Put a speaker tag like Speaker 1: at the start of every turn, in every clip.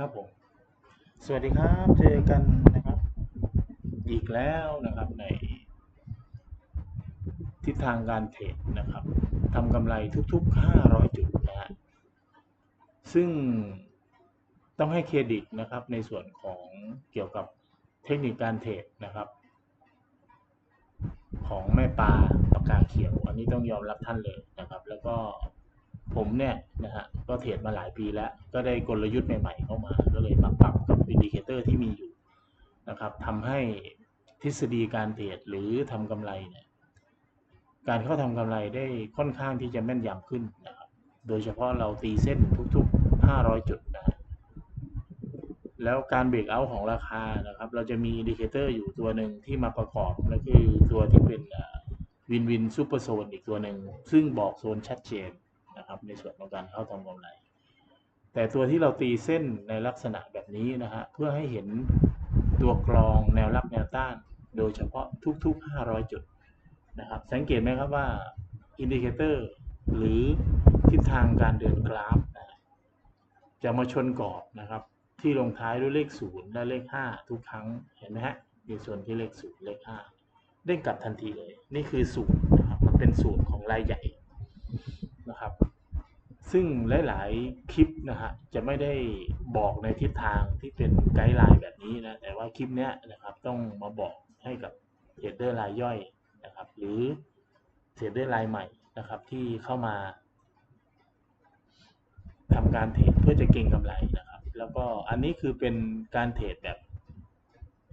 Speaker 1: ครับผม สวัสดีครับ เจอกันนะครับ อีกแล้วนะครับในทิศทางการเทรดนะครับทำกำไรทุกๆ 500 จุดนะฮะซึ่งต้องให้เครดิตนะครับในส่วนของเกี่ยวกับเทคนิคการเทรดนะครับ ของแม่ปลาปากกาเขียว อันนี้ต้องยอมรับท่านเลยนะครับ แล้วก็ ผมเนี่ยนะฮะก็เทรดมาหลายปีแล้ว ก็ได้กลยุทธ์ใหม่ ๆ เข้ามา ก็เลยมาปรับกับอินดิเคเตอร์ที่มีอยู่นะครับทำให้ทฤษฎีการเทรดหรือทำกำไรเนี่ยการเข้าทำกำไรได้ค่อนข้างที่จะแม่นยำขึ้นนะครับโดยเฉพาะเราตีเส้นทุกๆ 500 จุดนะแล้วการเบรกเอาท์ของราคานะครับ เราจะมีอินดิเคเตอร์อยู่ตัวหนึ่งที่มาประกอบนั่นคือตัวที่เป็นวินวินซูเปอร์โซนอีกตัวหนึ่งซึ่งบอกโซนชัดเจน นะครับในส่วนของการเข้าทำกำไร แต่ตัวที่เราตีเส้นในลักษณะแบบนี้นะฮะเพื่อให้เห็นตัวกรองแนวรับแนวต้าน โดยเฉพาะทุก ๆ 500 จุดนะครับสังเกตไหมครับว่าอินดิเคเตอร์หรือทิศทางการเดินกราฟนะจะมาชนกรอบนะครับ ที่ลงท้ายด้วยเลข 0 และเลข 5 ทุกครั้งเห็นไหมฮะในส่วนที่เลข 0 เลข 5 เด้งกลับทันทีเลย นี่คือสูตรนะครับมันเป็นสูตรของรายใหญ่นะครับ ซึ่งหลาย ๆ คลิปนะฮะจะไม่ได้บอกในทิศทางที่เป็นไกด์ไลน์แบบนี้นะแต่ว่าคลิปเนี้ยนะครับต้องมาบอกให้กับเทรดเดอร์รายย่อยนะครับหรือเทรดเดอร์รายใหม่นะครับที่เข้ามาทำการเทรดเพื่อจะเก็งกำไรนะครับ แล้วก็อันนี้คือเป็นการเทรดแบบ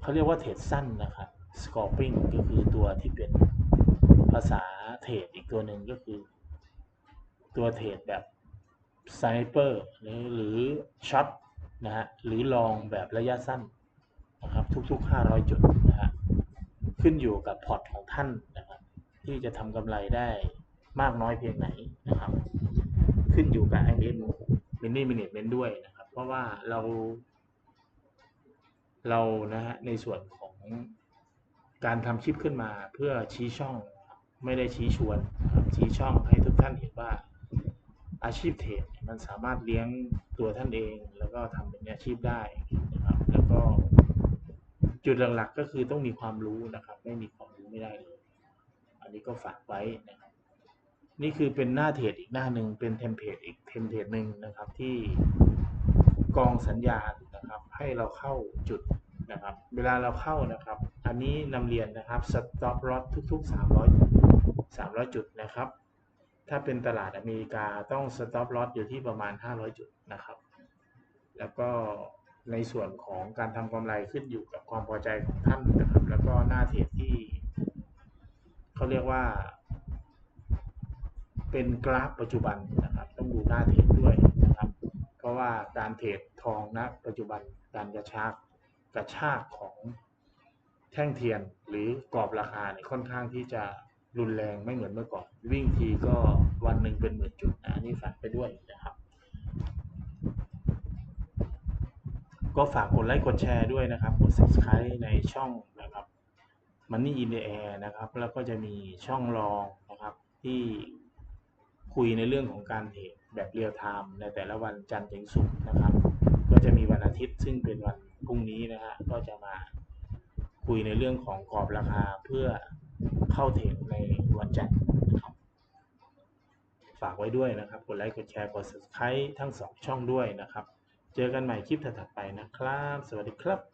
Speaker 1: เขาเรียกว่าเทรดสั้นนะครับ scalping ก็คือตัวที่เป็นภาษาเทรดอีกตัวหนึ่งก็คือ ตัวเทรดแบบ ไซเปอร์หรือหรือช็อตนะฮะหรือลองแบบระยะสั้นนะครับทุกๆ 500 จุดนะฮะขึ้นอยู่กับพอร์ตของท่านนะครับที่จะทำกำไรได้มากน้อยเพียงไหนนะครับ ขึ้นอยู่กับ i n มินิมินิเมนด้วยนะครับ เพราะว่าเรา เรานะฮะในส่วนของการทำคลิปขึ้นมาเพื่อชี้ช่องไม่ได้ชี้ชวนนะครับชี้ช่องให้ทุกท่านเห็นว่า อาชีพเทรดมันสามารถเลี้ยงตัวท่านเอง แล้วก็ทำเป็นอาชีพได้นะครับ แล้วก็ จุดหลักๆก็คือต้องมีความรู้นะครับ ไม่มีความรู้ไม่ได้เลย อันนี้ก็ฝากไว้นะครับ นี่คือเป็นหน้าเทรดอีกหน้าหนึ่งเป็นเทมเพลตอีกเทมเพลตหนึ่งนะครับ ที่กองสัญญาณนะครับ ให้เราเข้าจุดนะครับ เวลาเราเข้านะครับ อันนี้นำเรียนนะครับ stop loss ทุก ๆ 300 300 จุดนะครับ ถ้าเป็นตลาดอเมริกาต้อง stop loss อยู่ที่ประมาณ 500 จุดนะครับ แล้วก็ในส่วนของการทำกำไรขึ้นอยู่กับความพอใจของท่านนะครับ แล้วก็หน้าเทรดที่เขาเรียกว่า เป็นกราฟปัจจุบันนะครับ ต้องดูหน้าเทรดด้วยนะครับ เพราะว่าการเทรดทองณปัจจุบันการกระชากกระชากของแท่งเทียนหรือกรอบราคาเนี่ยค่อนข้างที่จะ รุนแรงไม่เหมือนเมื่อก่อน วิ่งทีก็วันหนึ่งเป็นหมื่นจุดนะนนี่ฝากไปด้วยนะครับ ก็ฝากกดไลค์กดแชร์ด้วยนะครับ กด subscribe ในช่องนะครับ Money in the Air นะครับ แล้วก็จะมีช่องรองนะครับที่คุยในเรื่องของการเทรดแบบเรียลไทม์ในแต่ละวันจันทร์ถึงศุกร์นะครับ ก็จะมีวันอาทิตย์ซึ่งเป็นวันพรุ่งนี้นะฮะก็จะมาคุยในเรื่องของกรอบราคาเพื่อ เข้าเทรดในวันจันทร์นะครับฝากไว้ด้วยนะครับ กดไลค์ กดแชร์ กด subscribe ทั้งสองช่องด้วยนะครับ เจอกันใหม่คลิปถัดไปนะครับ สวัสดีครับ